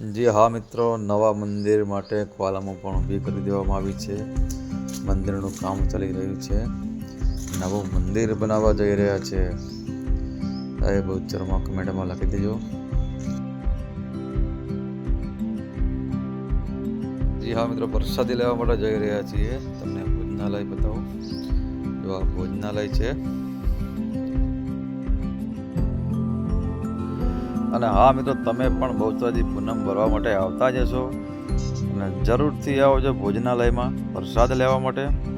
જી હા મિત્રો, નવા મંદિર માટે કોલમો પણ ઊભી કરી દેવામાં આવી છે. મંદિરનું કામ ચાલી રહ્યું છે. નવું મંદિર બનાવવા જઈ રહ્યા છે. એ બહુચરમાં કમેન્ટમાં લખી દેજો. જી હા મિત્રો પ્રસાદી લેવા માટે જઈ રહ્યા છીએ. તમને ભોજનાલય બતાવો. જો આ ભોજનાલય છે. અને હા મિત્રો, તમે પણ બહુચરાજી પૂનમ ભરવા માટે આવતા જ હશો. અને જરૂરથી આવો છો ભોજનાલયમાં પ્રસાદ લેવા માટે.